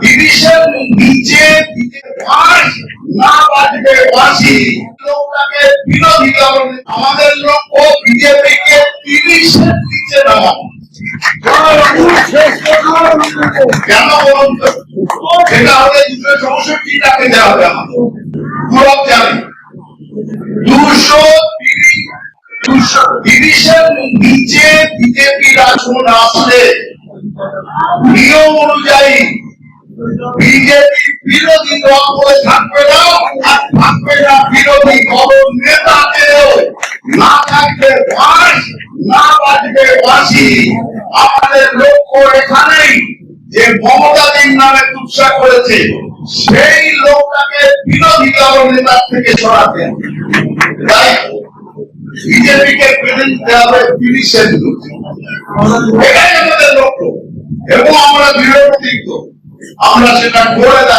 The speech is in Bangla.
তিরিশের নিচে দিতে পাঁচ না বাজবে বাঁশি লোকটাকে বিরোধী কারণ আমাদের দেওয়া আমাদের গৌরব জানে দুশো তিরিশ। নিচে আসলে নিয়ম অনুযায়ী বিজেপি বিরোধী দল করে থাকবে না আর থাকবে না বিরোধী দল নেতাকেও না থাকবে বাঁশ না বাজবে বাঁশি আমাদের লক্ষ্য এখানেই যে মমতা নামে কুৎসা করেছে, সেই লোকটাকে বিরোধী দল নেতার থেকে সরাতে। বিজেপিকে বেঁধে দিতে হবে তিরিশের এটাই আমাদের লক্ষ্য আমরা সেটা করে দেখাবো